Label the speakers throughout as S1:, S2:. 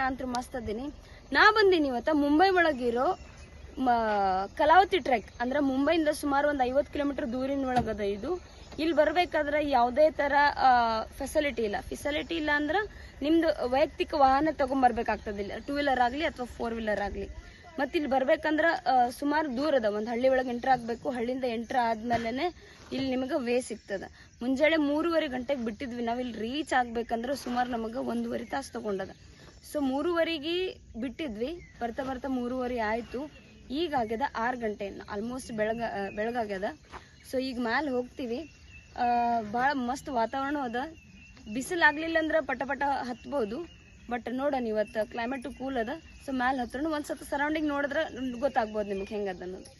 S1: ನಾ ಅಂತೂ ಮಸ್ತ್ ಅದೀನಿ. ನಾ ಬಂದೀನಿ ಇವತ್ತ ಮುಂಬೈ ಒಳಗಿರೋ ಕಲಾವತಿ ಟ್ರೆಕ್. ಅಂದ್ರೆ ಮುಂಬೈಯಿಂದ ಸುಮಾರು ಒಂದು ಐವತ್ತು ಕಿಲೋಮೀಟರ್ ದೂರಿನ ಒಳಗದ ಇದು. ಇಲ್ಲಿ ಬರ್ಬೇಕಾದ್ರೆ ಯಾವುದೇ ತರ ಫೆಸಿಲಿಟಿ ಇಲ್ಲ. ಫೆಸಿಲಿಟಿ ಇಲ್ಲ ಅಂದ್ರೆ ನಿಮ್ದು ವೈಯಕ್ತಿಕ ವಾಹನ ತಗೊಂಡ್ಬರ್ಬೇಕಾಗ್ತದಿಲ್ಲ ಟೂ ವೀಲರ್ ಆಗಲಿ ಅಥವಾ ಫೋರ್ ವೀಲರ್ ಆಗಲಿ. ಮತ್ತೆ ಇಲ್ಲಿ ಬರ್ಬೇಕಂದ್ರೆ ಸುಮಾರು ದೂರ ಅದ. ಒಂದು ಹಳ್ಳಿ ಒಳಗೆ ಎಂಟ್ರ್ ಆಗಬೇಕು. ಹಳ್ಳಿಯಿಂದ ಎಂಟ್ರ್ ಆದ್ಮೇಲೆ ಇಲ್ಲಿ ನಿಮಗೆ ವೇ ಸಿಗ್ತದೆ. ಮುಂಜಾನೆ ಮೂರುವರೆ ಗಂಟೆಗೆ ಬಿಟ್ಟಿದ್ವಿ. ನಾವು ಇಲ್ಲಿ ರೀಚ್ ಆಗ್ಬೇಕಂದ್ರೆ ಸುಮಾರು ನಮಗೆ ಒಂದೂವರೆ ತಾಸು ತಗೊಂಡದ. ಸೊ ಮೂರುವರೆಗೆ ಬಿಟ್ಟಿದ್ವಿ. ಬರ್ತಾ ಬರ್ತಾ ಮೂರುವರೆ ಆಯಿತು. ಈಗ ಆಗ್ಯದ ಆರು ಗಂಟೆ ಆಲ್ಮೋಸ್ಟ್ ಬೆಳಗ ಬೆಳಗಾಗ್ಯದ ಸೊ ಈಗ ಮ್ಯಾಲೆ ಹೋಗ್ತೀವಿ. ಭಾಳ ಮಸ್ತ್ ವಾತಾವರಣ ಅದ. ಬಿಸಿಲು ಆಗ್ಲಿಲ್ಲ ಅಂದ್ರೆ ಪಟ ಪಟ ಹತ್ಬೋದು. ಬಟ್ ನೋಡೋಣ ಇವತ್ತು ಕ್ಲೈಮೇಟು ಕೂಲ್ ಅದ. ಸೊ ಮ್ಯಾಲೆ ಹತ್ರ ಒಂದ್ಸತಿ ಸರೌಂಡಿಂಗ್ ನೋಡಿದ್ರೆ ಗೊತ್ತಾಗ್ಬೋದು ನಿಮ್ಗೆ ಹೆಂಗದ ಅನ್ನೋದು.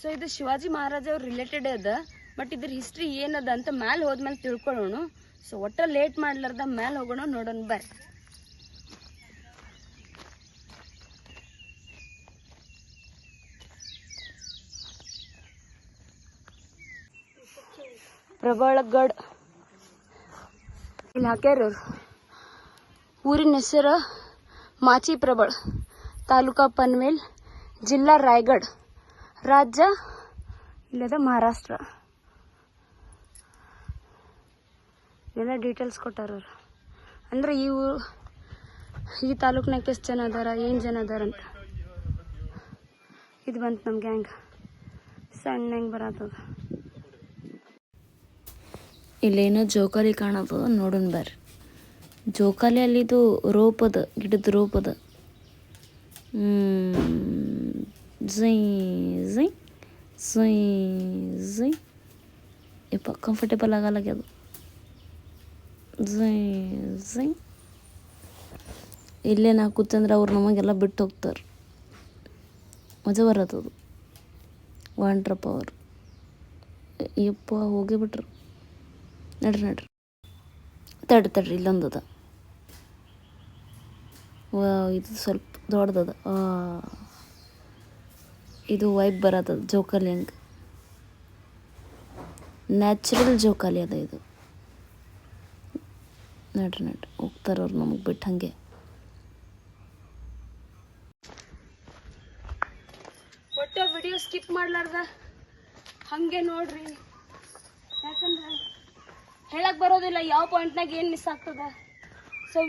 S1: ಸೊ ಇದು ಶಿವಾಜಿ ಮಹಾರಾಜ ಅವ್ರ ರಿಲೇಟೆಡ್ ಅದ ಬಟ್ ಇದ್ರ ಹಿಸ್ಟ್ರಿ ಏನದ ಅಂತ ಮ್ಯಾಲೆ ಹೋದ್ಮೇಲೆ ತಿಳ್ಕೊಳ್ಳೋಣ. ಸೊ ಒಟ್ಟ ಲೇಟ್ ಮಾಡ್ಲಾರ್ದ ಮ್ಯಾಲೆ ಹೋಗೋಣ ನೋಡೋಣ ಬರ್ ಪ್ರಬಳಗಡ್. ಇಲ್ಲಿ ಹಾಕ್ಯಾರ ಊರಿನ ಹೆಸರು ಮಾಚಿ ಪ್ರಬಳ ತಾಲೂಕಾ ಪನ್ವೇಲ್, ಜಿಲ್ಲಾ ರಾಯಗಢ್ ರಾಜ್ಯ ಇಲ್ಲದ ಮಹಾರಾಷ್ಟ್ರ. ಎಲ್ಲ ಡೀಟೇಲ್ಸ್ ಕೊಟ್ಟಾರ ಅಂದ್ರೆ ಈ ಊ, ಈ ತಾಲೂಕ್ನಾಗ ಎಷ್ಟು ಜನ ಅದಾರ, ಏನು ಜನ ಅದಾರ ಅಂತ. ಇದು ಬಂತು ನಮ್ಮ ಗ್ಯಾಂಗ್ ಸಣ್ಣ ಹೆಂಗೆ ಬರತ್ತದ
S2: ಇಲ್ಲೇನೋ ಜೋಕಾಲಿ ಕಾಣತ್ತದ ನೋಡೋಣ ಬರ್ರಿ. ಜೋಕಾಲಿ ಅಲ್ಲಿದು ರೋಪ್ ಅದ, ಗಿಡದ ರೋಪ್ ಅದ. ಝೈ ಝೈ ಝೈ ಯಪ್ಪ ಕಂಫರ್ಟೇಬಲ್ ಆಗಲ್ಲಾಗ್ಯದು ಝೈ ಝೈ ಇಲ್ಲೇ ನಾ ಕೂತಂದ್ರೆ ಅವ್ರು ನಮಗೆಲ್ಲ ಬಿಟ್ಟು ಹೋಗ್ತಾರೆ. ಮಜಾ ಬರತ್ತದು ವಾಂಟ್ರಪ್ಪ ಅವರು ಯಪ್ಪ, ಹೋಗೇ ಬಿಟ್ರು. ನಡ್ರಿ ನಡ್ರಿ. ತಡ್ರಿ ತಡ್ರಿ ಇಲ್ಲೊಂದದ ಇದು ಸ್ವಲ್ಪ ದೊಡ್ಡದದ ಇದು ವೈಬ್ ಬರೋದ, ಜೋಕಾಲಿ ಹಂಗೆ. ನ್ಯಾಚುರಲ್ ಜೋಕಾಲಿ ಅದ ಇದು. ನಡ್ರಿ ನಡ್ರಿ. ಹೋಗ್ತಾರವ್ರು ನಮಗೆ ಬಿಟ್ಟು ಹಾಗೆ.
S1: ಒಟ್ಟು ವಿಡಿಯೋ ಸ್ಕಿಪ್ ಮಾಡ್ಲಾರ್ದ? ಹಾಗೆ ನೋಡ್ರಿ. ಯಾಕಂದ್ರೆ ಹೇಳಕ್ ಬರೋದಿಲ್ಲ, ಯಾವ ಪಾಯಿಂಟ್ನಾಗ ಏನು ಮಿಸ್ ಆಗ್ತದ?